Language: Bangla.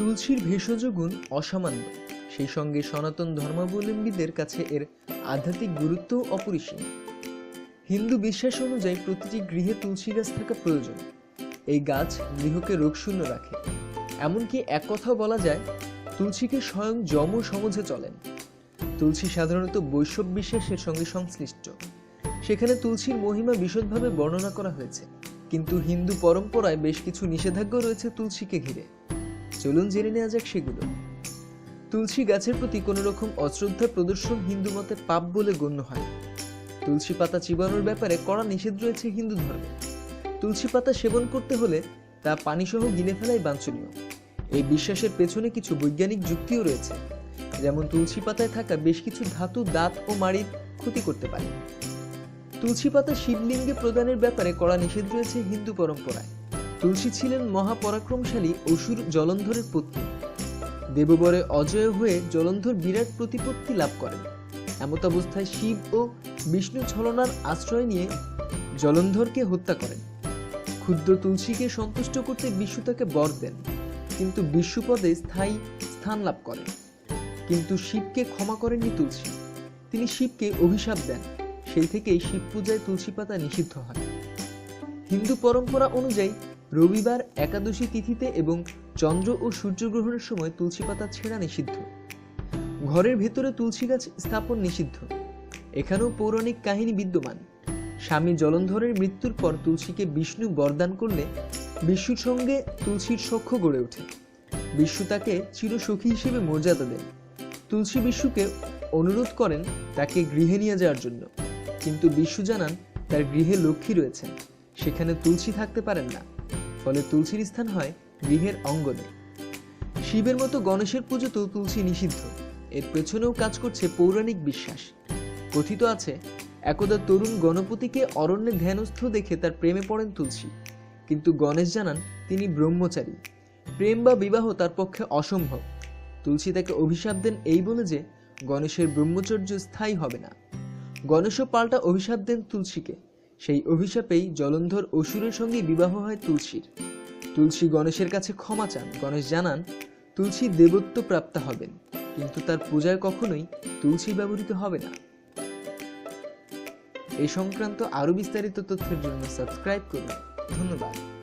তুলসীর ভেষজ গুণ অসামান্য। সেই সঙ্গে সনাতন ধর্মাবলম্বীদের কাছে এর আধ্যাত্মিক গুরুত্বও অপরিসীম। হিন্দু বিশ্বাস অনুযায়ী প্রতিটি গৃহে তুলসী গাছ থাকা প্রয়োজন। এই গাছ গৃহকে রোগশূন্য রাখে। এমনকি এক কথাও বলা যায়, তুলসীকে স্বয়ং যম সমঝে চলেন। তুলসী সাধারণত বৈষব বিশ্বাসের সঙ্গে সংশ্লিষ্ট। সেখানে তুলসীর মহিমা বিশদভাবে বর্ণনা করা হয়েছে। কিন্তু হিন্দু পরম্পরায় বেশ কিছু নিষেধাজ্ঞা রয়েছে তুলসীকে ঘিরে। চলুন জেনে নেওয়া যাক সেগুলো। তুলসী গাছের প্রতি কোনো রকম অশ্রদ্ধা প্রদর্শন হিন্দু মতে পাপ বলে গণ্য হয়। তুলসী পাতা চিবানোর ব্যাপারে কড়া নিষেধ রয়েছে হিন্দু ধর্মে। তুলসী পাতা সেবন করতে হলে তা পানিসহ গিলে ফেলাই বাঞ্ছনীয়। এই বিশ্বাসের পেছনে কিছু বৈজ্ঞানিক যুক্তিও রয়েছে। যেমন তুলসী পাতায় থাকা বেশ কিছু ধাতু, দাঁত ও মাড়ির ক্ষতি করতে পারে। তুলসী পাতা শিবলিঙ্গে প্রদানের ব্যাপারে কড়া নিষেধ রয়েছে হিন্দু পরম্পরায়। তুলসী ছিলেন মহাপরাক্রমশালী অসুর জলন্ধরের পত্নী দেববরে অজয় হয়ে জলন্ধর বিরাট প্রতিপত্তি লাভ করেন। এমত অবস্থায় শিব ও বিষ্ণু ছলনার আশ্রয় নিয়ে জলন্ধরকে হত্যা করেন। ক্ষুদ্র তুলসীকে সন্তুষ্ট করতে বিষ্ণু তাকে বর দেন, কিন্তু বিশ্বপদে স্থায়ী স্থান লাভ করেন। কিন্তু শিবকে ক্ষমা করেননি তুলসী। তিনি শিবকে অভিশাপ দেন, সেই থেকেই শিব পূজায় তুলসী পাতা নিষিদ্ধ হয়। হিন্দু পরম্পরা অনুযায়ী রবিবার একাদশী তিথিতে এবং চন্দ্র ও সূর্যগ্রহণের সময় তুলসী পাতা ছেঁড়া নিষিদ্ধ। ঘরের ভেতরে তুলসী গাছ স্থাপন নিষিদ্ধ। এখানেও পৌরাণিক কাহিনী বিদ্যমান। স্বামী জলন্ধরের মৃত্যুর পর তুলসীকে বিষ্ণু বরদান করলে বিষ্ণুর সঙ্গে তুলসীর সখ্য গড়ে ওঠে। বিষ্ণু তাকে চিরসখী হিসেবে মর্যাদা দেন। তুলসী বিষ্ণুকে অনুরোধ করেন তাকে গৃহে নিয়ে যাওয়ার জন্য। কিন্তু বিষ্ণু জানান তার গৃহে লক্ষ্মী রয়েছেন। সেখানে তুলসী থাকতে পারেন না। ফলে তুলসীর স্থান হয় গৃহের অঙ্গনে। শিবের মতো গণেশের পুজোতেও তুলসী নিষিদ্ধ। এর পেছনেও কাজ করছে পৌরাণিক বিশ্বাস। কথিত আছে, একদা তরুণ গণপতিকে অরণ্যে ধ্যানস্থ দেখে তার প্রেমে পড়েন তুলসী। কিন্তু গণেশ জানান, তিনি ব্রহ্মচারী। প্রেম বা বিবাহ তার পক্ষে অসম্ভব। তুলসী তাকে অভিশাপ দেন এই বলে যে, গণেশের ব্রহ্মচর্য স্থায়ী হবে না। গণেশও পাল্টা অভিশাপ দেন তুলসীকে। সেই অভিশাপেই জলন্ধর অসুরের সঙ্গে বিবাহ হয় তুলসীর। তুলসী গণেশের কাছে ক্ষমা চান। গণেশ জানান, তুলসী দেবত্ব প্রাপ্ত হবেন, কিন্তু তার পূজায় কখনোই তুলসী ব্যবহৃত হবে না। এই সংক্রান্ত আরও বিস্তারিত তথ্যের জন্য সাবস্ক্রাইব করুন। ধন্যবাদ।